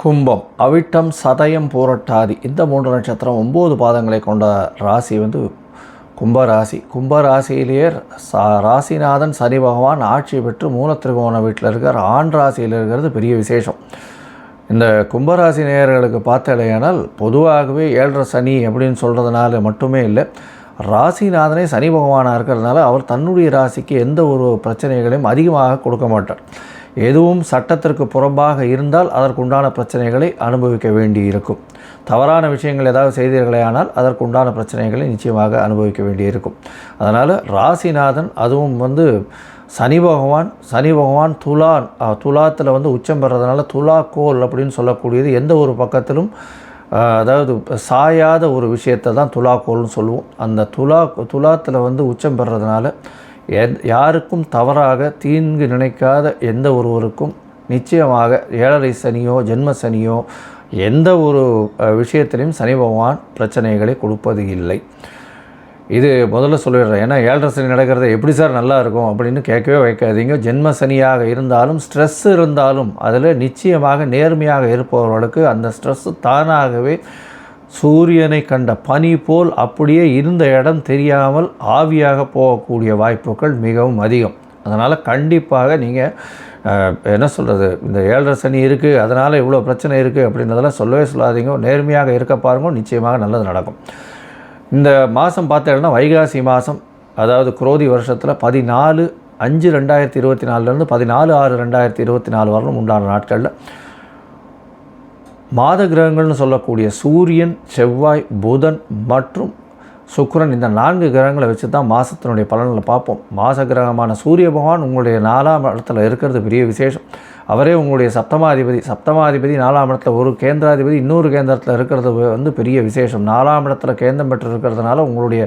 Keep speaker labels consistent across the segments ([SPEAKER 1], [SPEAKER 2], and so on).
[SPEAKER 1] கும்பம். அவிட்டம் சதயம் பூரட்டாதி. இந்த மூன்று நட்சத்திரம் ஒம்பது பாதங்களை கொண்ட ராசி வந்து கும்பராசி. கும்பராசியிலேயே சா ராசிநாதன் சனி பகவான் ஆட்சி பெற்று மூலத்திருகோண வீட்டில் இருக்கிற ஆண் ராசியில் இருக்கிறது பெரிய விசேஷம். இந்த கும்பராசி நேயர்களுக்கு பார்த்தலையானால் பொதுவாகவே ஏழரை சனி அப்படின்னு சொல்கிறதுனால மட்டுமே இல்லை. ராசிநாதனே சனி பகவானாக இருக்கிறதுனால அவர் தன்னுடைய ராசிக்கு எந்த ஒரு பிரச்சனைகளையும் அதிகமாக கொடுக்க மாட்டார். எதுவும் சட்டத்திற்கு புறம்பாக இருந்தால் அதற்குண்டான பிரச்சனைகளை அனுபவிக்க வேண்டி இருக்கும் தவறான விஷயங்கள் ஏதாவது செய்தீர்களே ஆனால் அதற்குண்டான பிரச்சனைகளை நிச்சயமாக அனுபவிக்க வேண்டியிருக்கும். அதனால் ராசிநாதன் அதுவும் வந்து சனி பகவான் சனி பகவான் துலான் துலாத்தில் வந்து உச்சம் பெறதுனால துலா கோல் அப்படின்னு சொல்லக்கூடியது எந்த ஒரு பக்கத்திலும் அதாவது சாயாத ஒரு விஷயத்தை தான் துலாக்கோல்னு சொல்லுவோம். அந்த துலா துலாத்தில் வந்து உச்சம் பெறதுனால யாருக்கும் தவறாக தீங்கு நினைக்காத எந்த ஒருவருக்கும் நிச்சயமாக ஏழரை சனியோ ஜென்ம சனியோ எந்த ஒரு விஷயத்திலையும் சனி பகவான் பிரச்சனைகளை கொடுப்பது இல்லை. இது முதல்ல சொல்லிடுறேன். ஏன்னா ஏழரை சனி நடக்கிறது எப்படி சார் நல்லா இருக்கும் அப்படின்னு கேட்கவே வைக்காதீங்க. ஜென்ம சனியாக இருந்தாலும் ஸ்ட்ரெஸ் இருந்தாலும் அதில் நிச்சயமாக நேர்மையாக இருப்பவர்களுக்கு அந்த ஸ்ட்ரெஸ்ஸு தானாகவே சூரியனை கண்ட பனி போல் அப்படியே இருந்த இடம் தெரியாமல் ஆவியாக போகக்கூடிய வாய்ப்புகள் மிகவும் அதிகம். அதனால் கண்டிப்பாக நீங்கள் என்ன சொல்கிறது இந்த ஏழரை சனி இருக்குது அதனால் இவ்வளோ பிரச்சனை இருக்குது அப்படின்றதெல்லாம் சொல்லவே சொல்லாதீங்க. நேர்மையாக இருக்க பாருங்க நிச்சயமாக நல்லது நடக்கும். இந்த மாதம் பார்த்தீங்கன்னா வைகாசி மாதம் அதாவது குரோதி வருஷத்தில் பதினாலு அஞ்சு ரெண்டாயிரத்தி இருபத்தி நாலுலேருந்து பதினாலு ஆறு ரெண்டாயிரத்தி இருபத்தி நாலு வரலும் உண்டான நாட்களில் மாத கிரகங்கள்னு சொல்லக்கூடிய சூரியன் செவ்வாய் புதன் மற்றும் சுக்கரன் இந்த நான்கு கிரகங்களை வச்சு தான் மாதத்தினுடைய பலன்களை பார்ப்போம். மாத கிரகமான சூரிய பகவான் உங்களுடைய நாலாம் இடத்துல இருக்கிறது பெரிய விசேஷம். அவரே உங்களுடைய சப்தமாதிபதி. சப்தமாதிபதி நாலாம் இடத்துல ஒரு கேந்திராதிபதி இன்னொரு கேந்திரத்தில் இருக்கிறது வந்து பெரிய விசேஷம். நாலாம் இடத்துல கேந்திரம் பெற்று இருக்கிறதுனால உங்களுடைய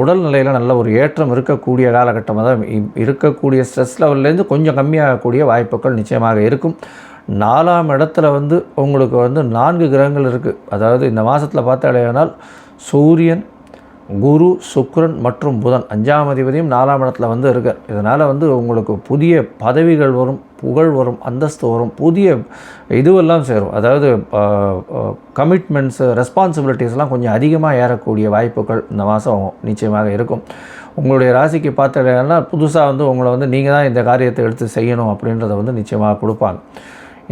[SPEAKER 1] உடல்நிலையில் நல்ல ஒரு ஏற்றம் இருக்கக்கூடிய காலகட்டமாக தான் இருக்கக்கூடிய ஸ்ட்ரெஸ் லெவல்லேருந்து கொஞ்சம் கம்மியாகக்கூடிய வாய்ப்புகள் நிச்சயமாக இருக்கும். நாலாம் இடத்துல வந்து உங்களுக்கு வந்து நான்கு கிரகங்கள் இருக்குது அதாவது இந்த மாதத்தில் பார்த்தாலேயானால் சூரியன் குரு சுக்ரன் மற்றும் புதன் அஞ்சாம் அதிபதியும் நாலாம் இடத்துல வந்து இருக்கார். இதனால் வந்து உங்களுக்கு புதிய பதவிகள் வரும் புகழ் வரும் அந்தஸ்து வரும் புதிய இதுவெல்லாம் சேரும். அதாவது கமிட்மெண்ட்ஸு ரெஸ்பான்சிபிலிட்டிஸ்லாம் கொஞ்சம் அதிகமாக ஏறக்கூடிய வாய்ப்புகள் இந்த மாதம் நிச்சயமாக இருக்கும். உங்களுடைய ராசிக்கு பார்த்தீங்கன்னா புதுசாக வந்து உங்களை வந்து நீங்கள் தான் இந்த காரியத்தை எடுத்து செய்யணும் அப்படின்றத வந்து நிச்சயமாக கொடுப்பாங்க.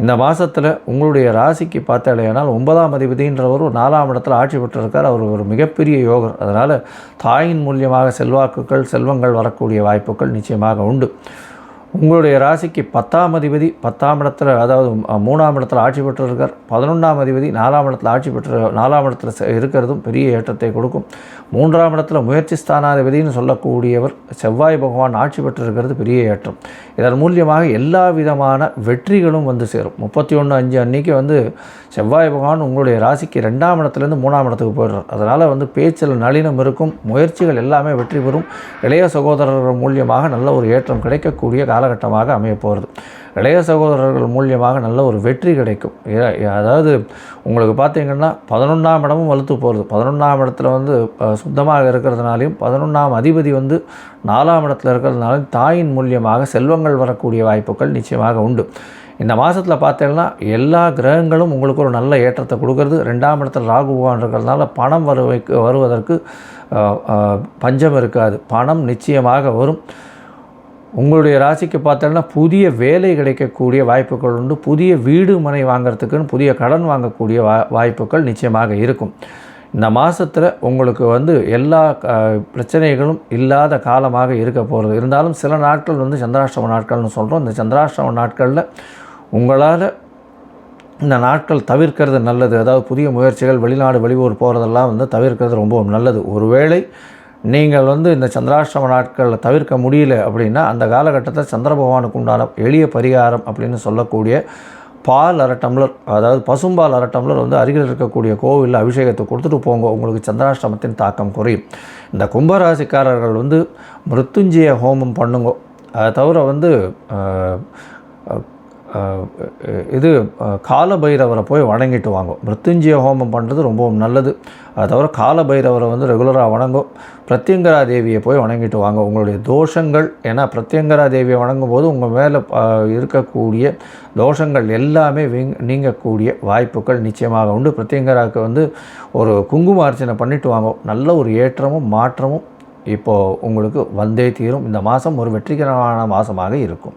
[SPEAKER 1] இந்த மாதத்தில் உங்களுடைய ராசிக்கு பார்த்தாலேயானால் ஒன்பதாம் அதிபதின்றவர் ஒரு நாலாம் இடத்துல ஆட்சி பெற்றிருக்கார். அவர் ஒரு மிகப்பெரிய யோகர். அதனால் தாயின் மூலியமாக செல்வாக்குகள் செல்வங்கள் வரக்கூடிய வாய்ப்புகள் நிச்சயமாக உண்டு. உங்களுடைய ராசிக்கு பத்தாம் அதிபதி பத்தாம் இடத்துல அதாவது மூணாம் இடத்துல ஆட்சி பெற்றிருக்கார். பதினொன்றாம் அதிபதி நாலாம் இடத்துல ஆட்சி பெற்று நாலாம் இடத்துல இருக்கிறதும் பெரிய ஏற்றத்தை கொடுக்கும். மூன்றாம் இடத்துல முயற்சி ஸ்தானாதிபதினு சொல்லக்கூடியவர் செவ்வாய் பகவான் ஆட்சி பெற்றிருக்கிறது பெரிய ஏற்றம். இதன் மூலியமாக எல்லா விதமான வெற்றிகளும் வந்து சேரும். முப்பத்தி ஒன்று அஞ்சு அன்னைக்கு வந்து செவ்வாய் பகவான் உங்களுடைய ராசிக்கு ரெண்டாம் இடத்துலேருந்து மூணாம் இடத்துக்கு போயிடுறார். அதனால் வந்து பேச்சில் நளினம் இருக்கும் முயற்சிகள் எல்லாமே வெற்றி பெறும். இளைய சகோதரர்கள் மூலியமாக நல்ல ஒரு ஏற்றம் கிடைக்கக்கூடிய காலகட்டமாக அமையப் போகிறது. இளைய சகோதரர்கள் மூலியமாக நல்ல ஒரு வெற்றி கிடைக்கும். ஏ- அதாவது உங்களுக்கு பார்த்தீங்கன்னா பதினொன்றாம் இடமும் வலுத்து போகிறது பதினொன்றாம் இடத்துல வந்து சுத்தமாக இருக்கிறதுனாலையும் பதினொன்றாம் அதிபதி வந்து நாலாம் இடத்துல இருக்கிறதுனாலையும் தாயின் மூலியமாக செல்வங்கள் வரக்கூடிய வாய்ப்புகள் நிச்சயமாக உண்டு. இந்த மாதத்தில் பார்த்தீங்கன்னா எல்லா கிரகங்களும் உங்களுக்கு ஒரு நல்ல ஏற்றத்தை கொடுக்கறது. ரெண்டாம் இடத்துல ராகு பகவான் இருக்கிறதுனால பணம் வருவைக்கு வருவதற்கு பஞ்சம் இருக்காது. பணம் நிச்சயமாக வரும். உங்களுடைய ராசிக்கு பார்த்தோன்னா புதிய வேலை கிடைக்கக்கூடிய வாய்ப்புகள் உண்டு. புதிய வீடு மனை வாங்கிறதுக்குன்னு புதிய கடன் வாங்கக்கூடிய வா வாய்ப்புகள் நிச்சயமாக இருக்கும். இந்த மாதத்தில் உங்களுக்கு வந்து எல்லா பிரச்சனைகளும் இல்லாத காலமாக இருக்க போகிறது இருந்தாலும் சில நாட்கள் வந்து சந்திராஷ்டம நாட்கள்னு சொல்கிறோம் இந்த சந்திராஷ்டம நாட்களில் உங்களால் இந்த நாட்கள் தவிர்க்கிறது நல்லது. அதாவது புதிய முயற்சிகள் வெளிநாடு வெளியூர் போகிறதெல்லாம் வந்து தவிர்க்கிறது ரொம்பவும் நல்லது. ஒருவேளை நீங்கள் வந்து இந்த சந்திராஷ்டிரம நாட்களில் தவிர்க்க முடியல அப்படின்னா அந்த காலகட்டத்தில் சந்திர பகவானுக்கு உண்டான எளிய பரிகாரம் அப்படின்னு சொல்லக்கூடிய பால் அரை டம்ளர் அதாவது பசும்பால் அரை டம்ளர் வந்து அருகில் இருக்கக்கூடிய கோவிலில் அபிஷேகத்தை கொடுத்துட்டு போங்க. உங்களுக்கு சந்திராஷ்டமத்தின் தாக்கம் குறையும். இந்த கும்பராசிக்காரர்கள் வந்து மிருத்துஞ்சய ஹோமம் பண்ணுங்க. அதை தவிர வந்து இது கால காலபைரவரை போய் வணங்கிட்டு வாங்க. மிருத்துஞ்சய ஹோமம் பண்ணுறது ரொம்பவும் நல்லது. அதை தவிர காலபைரவரை வந்து ரெகுலராக வணங்கும் பிரத்யங்கரா தேவியை போய் வணங்கிட்டு வாங்க. உங்களுடைய தோஷங்கள் ஏன்னா பிரத்யங்கரா தேவியை வணங்கும் போது உங்கள் மேலே இருக்கக்கூடிய தோஷங்கள் எல்லாமே வீங் நீங்கக்கூடிய வாய்ப்புகள் நிச்சயமாக உண்டு. பிரத்யங்கராவுக்கு வந்து ஒரு குங்கும அர்ச்சனை பண்ணிட்டு வாங்க. நல்ல ஒரு ஏற்றமும் மாற்றமும் இப்போது உங்களுக்கு வந்தே தீரும். இந்த மாதம் ஒரு வெற்றிகரமான மாதமாக இருக்கும்.